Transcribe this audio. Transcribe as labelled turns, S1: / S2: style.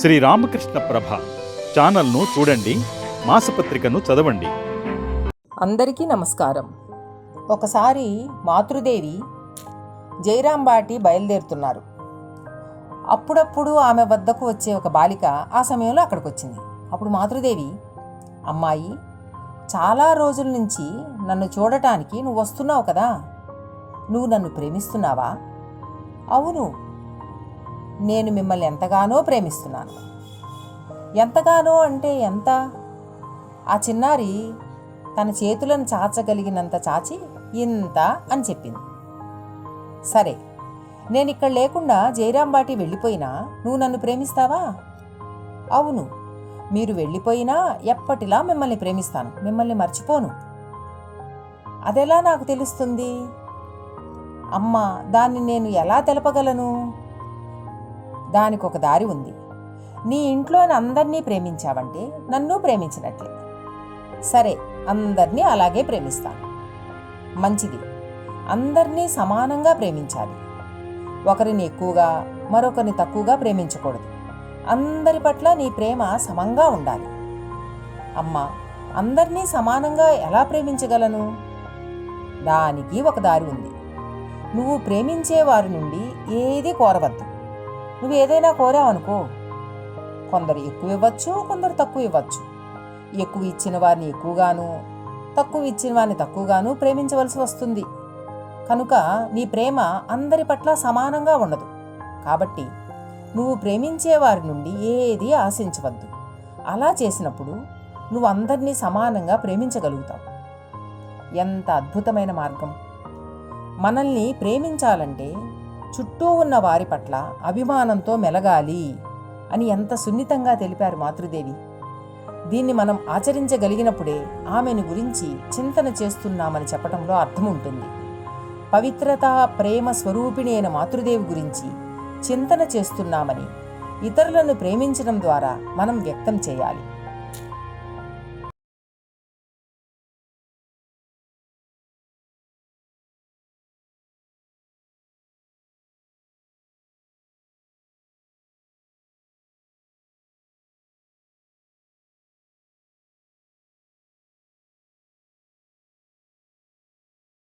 S1: శ్రీ రామకృష్ణ ప్రభ ఛానల్ను చూడండి మాసపత్రికను చదవండి.
S2: అందరికీ నమస్కారం. ఒకసారి మాతృదేవి జయరాంబాటి బయలుదేరుతున్నారు. అప్పుడప్పుడు ఆమె వద్దకు వచ్చే ఒక బాలిక ఆ సమయంలో అక్కడికి వచ్చింది అప్పుడు మాతృదేవి అమ్మాయి చాలా రోజుల నుంచి నన్ను చూడటానికి నువ్వు వస్తున్నావు కదా. నువ్వు నన్ను ప్రేమిస్తున్నావా? అవును నేను మిమ్మల్ని ఎంతగానో ప్రేమిస్తున్నాను. ఎంతగానో అంటే ఎంత? ఆ చిన్నారి తన చేతులను చాచగలిగినంత చాచి ఇంత అని చెప్పింది. సరే నేను ఇక్కడ లేకుండా జయరాంబాటి వెళ్ళిపోయినా నువ్వు నన్ను ప్రేమిస్తావా? అవును మీరు వెళ్ళిపోయినా ఎప్పటిలా మిమ్మల్ని ప్రేమిస్తాను మిమ్మల్ని మర్చిపోను. అదెలా నాకు తెలుస్తుంది? అమ్మా దాన్ని నేను ఎలా తెలపగలను? దానికి ఒక దారి ఉంది. నీ ఇంట్లోని అందరినీ ప్రేమించావంటే నన్ను ప్రేమించినట్లే. సరే అందరినీ అలాగే ప్రేమిస్తాను. మంచిది. అందరినీ సమానంగా ప్రేమించాలి. ఒకరిని ఎక్కువగా మరొకరిని తక్కువగా ప్రేమించకూడదు. అందరి పట్ల నీ ప్రేమ సమంగా ఉండాలి. అమ్మా అందరినీ సమానంగా ఎలా ప్రేమించగలను? దానికి ఒక దారి ఉంది. నువ్వు ప్రేమించే వారి నుండి ఏది కోరవద్దు. నువ్వు ఏదైనా కోరావనుకో కొందరు ఎక్కువ ఇవ్వచ్చు కొందరు తక్కువ ఇవ్వచ్చు. ఎక్కువ ఇచ్చిన వారిని ఎక్కువగాను తక్కువ ఇచ్చిన వారిని తక్కువగాను ప్రేమించవలసి వస్తుంది. కనుక నీ ప్రేమ అందరి పట్ల సమానంగా ఉండదు. కాబట్టి నువ్వు ప్రేమించే వారి నుండి ఏది ఆశించవద్దు. అలా చేసినప్పుడు నువ్వు అందరినీ సమానంగా ప్రేమించగలుగుతావు. ఎంత అద్భుతమైన మార్గం! మనల్ని ప్రేమించాలంటే చుట్టూ ఉన్న వారి పట్ల అభిమానంతో మెలగాలి అని ఎంత సున్నితంగా తెలిపారు మాతృదేవి. దీన్ని మనం ఆచరించగలిగినప్పుడే ఆమెను గురించి చింతన చేస్తున్నామని చెప్పడంలో అర్థం ఉంటుంది పవిత్రత ప్రేమ స్వరూపిణి అయిన మాతృదేవి గురించి చింతన చేస్తున్నామని ఇతరులను ప్రేమించడం ద్వారా మనం వ్యక్తం చేయాలి.